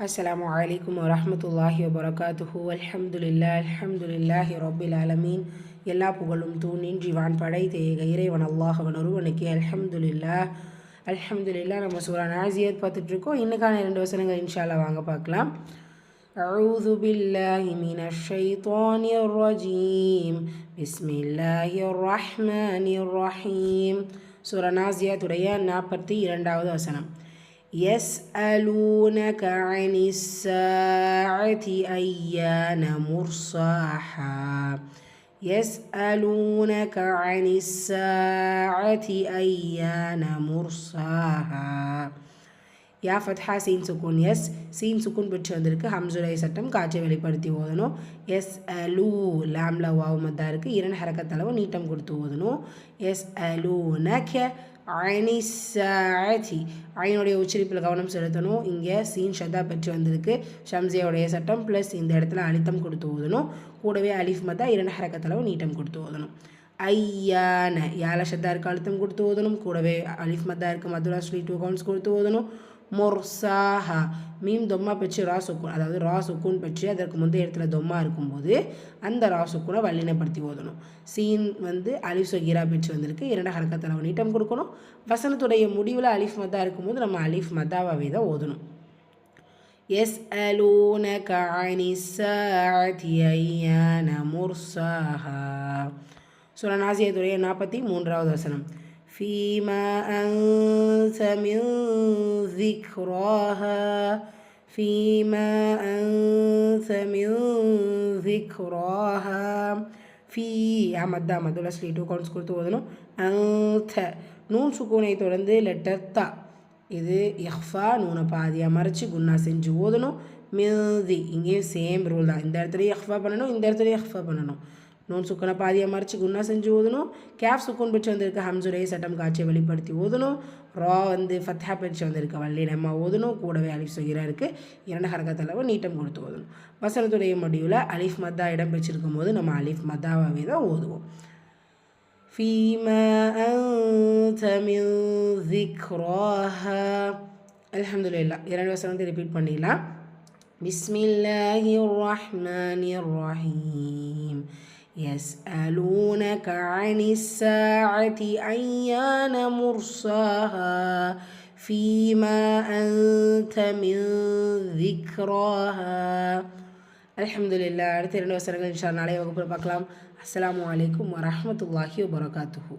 السلام عليكم ورحمة الله وبركاته الحمد لله الحمد لله رب العالمين எல்லா புகழும் தூணின்றி வான் படைத்த ஏக இறைவன் அல்லாஹ் அவன் ஒருவனுக்கு அல்ஹம்துலில்லா அல்ஹம்துலில்லா நம்ம சூரா நாசியத் பார்த்துட்ருக்கோம் இன்னைக்கான ரெண்டு வசனங்கள் இன்ஷால்லா வாங்க பார்க்கலாம் أعوذ بالله من الشيطان الرجيم بسم الله الرحمن الرحيم சூரா நாசியாத்துடைய நாற்பத்தி இரண்டாவது வசனம் يسألونك عن الساعة أيان مرصاحا. يسألونك عن الساعة أيان مرصاها யா ஃபத்ஹா சீன் சுக்குன் எஸ் சீன் சுக்குன் பெற்று வந்திருக்கு ஹம்சுரை சட்டம் காட்சியை வெளிப்படுத்தி ஓதணும். எஸ் லூ லாம்ல வாவு மத்தா இருக்குது இரண்டு ஹரக்கத்தளவு நீட்டம் கொடுத்து ஓதணும். எஸ் லூ நக அணிசாச்சி ஐனுடைய உச்சரிப்பில் கவனம் செலுத்தணும். இங்கே சீன் ஷதா பெற்று வந்திருக்கு ஷம்சியாவுடைய சட்டம் ப்ளஸ் இந்த இடத்துல அழுத்தம் கொடுத்து ஓதணும். கூடவே அலிஃப் மத்தா இரண்டு ஹரக்கத்தளவு நீட்டம் கொடுத்து ஓதணும். ஐயான யால ஷத்தா இருக்கு அழுத்தம் கொடுத்து ஓதணும். கூடவே அலிஃப் மத்தா இருக்குது மதுரா ஸ்ரீ டூ கவுண்ட்ஸ் கொடுத்து ஓதணும். மொர்சாஹா. மீம் தொம்மா பெற்று ரா சுக்குன் அதாவது ராசுக்குன் பெற்று அதற்கு முந்தைய இடத்துல தொம்மா இருக்கும்போது அந்த ராசுக்குனை வல்லினப்படுத்தி ஓதணும். சீன் வந்து அலிஃப் சொகீரா பெற்று வந்திருக்கு. இரண்டு ஹரக்கத்தில் நீட்டம் கொடுக்கணும். வசனத்துடைய முடிவில் அலிஃப் மதா இருக்கும்போது நம்ம அலிஃப் மதாவாவே தான் ஓதணும். எஸ் அலூனக அனிசாதியான முர்சாஹா சுரநாசியத்துடைய நாற்பத்தி மூன்றாவது வசனம். فيما أنت من ذكراها فيما أنت من ذكراها في அமத்தா மதுல ஸ்லீ டூ கவுண்ட்ஸ் கொடுத்து ஓதணும் அந்த நூன் சுக்கூனை தொடர்ந்து லெட்டர் தா இது இஹ்ஃபா நூனை பாதியாக மறைச்சி குன்னா செஞ்சு ஓதணும் மிதி இங்கேயும் சேம் ரூல் தான் இந்த இடத்துலையும் இஹ்ஃபா பண்ணணும் இந்த இடத்துலையும் இஹ்ஃபா பண்ணணும் நூன் சுக்கனை பாதியாக மறைச்சி குன்னா செஞ்சு ஓதணும் கேஃப் சுக்குன் பெற்று வந்திருக்க ஹம்சுரை சட்டம் காட்சியை வெளிப்படுத்தி ஓதணும் ரா வந்து ஃபத்ஹா பெற்று வந்திருக்க வள்ளி நம்ம ஓதணும் கூடவே அலிஃப் சொகிரா இருக்குது இரண்டு ஹரக்கத்தளவு நீட்டம் கொடுத்து ஓதணும் வசனத்துடைய முடிவில் அலிஃப் மத்தா இடம் பெற்றிருக்கும் போது நம்ம அலிஃப் மத்தாவே தான் ஓதுவோம் فيما أنت من ذكراها الحمد لله இரண்டு வசனத்தை ரிப்பீட் பண்ணிடலாம் بسم الله الرحمن الرحيم يسألونك عن الساعة أيان مرساها فيما أنت من ذكراها الحمد لله அடுத்த இரண்டு வசனங்கள் இன்ஷா நாளைய வகுப்பில் பார்க்கலாம் அஸ்லாம் வலைக்கம் வரமத்துல்லாஹி வபரகாத்துஹூ